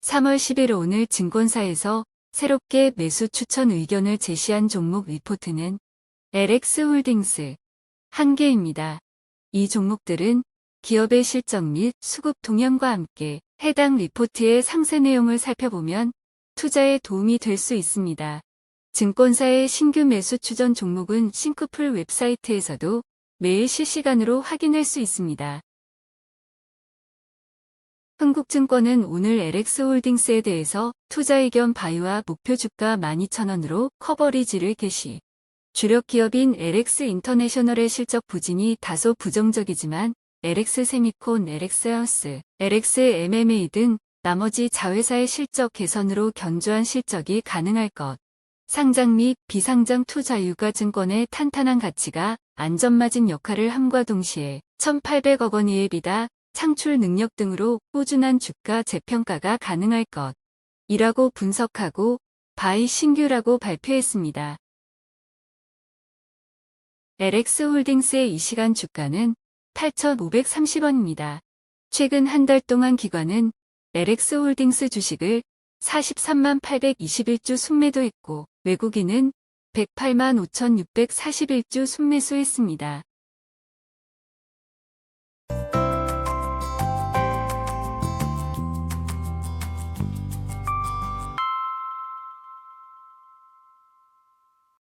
(3월 10일) 오늘 증권사에서 새롭게 매수 추천 의견을 제시한 종목 리포트는 LX홀딩스 한 개입니다. 이 종목들은 기업의 실적 및 수급 동향과 함께 해당 리포트의 상세 내용을 살펴보면 투자에 도움이 될 수 있습니다. 증권사의 신규 매수 추전 종목은 싱크풀 웹사이트에서도 매일 실시간으로 확인할 수 있습니다. 흥국증권은 오늘 LX홀딩스에 대해서 투자 의견 바이와 목표 주가 12,000원으로 커버리지를 게시. 주력 기업인 LX 인터내셔널의 실적 부진이 다소 부정적이지만 LX 세미콘, LX 하우스, LX MMA 등 나머지 자회사의 실적 개선으로 견조한 실적이 가능할 것. 상장 및 비상장 투자 유가증권의 탄탄한 가치가 안전마진 역할을 함과 동시에 1,800억 원 이에비다 창출 능력 등으로 꾸준한 주가 재평가가 가능할 것. 이라고 분석하고 바이 신규라고 발표했습니다. LX홀딩스의 이 시간 주가는 8,530원입니다. 최근 한 달 동안 기관은 LX홀딩스 주식을 43만 821주 순매도 했고 외국인은 108만 5,641주 순매수했습니다.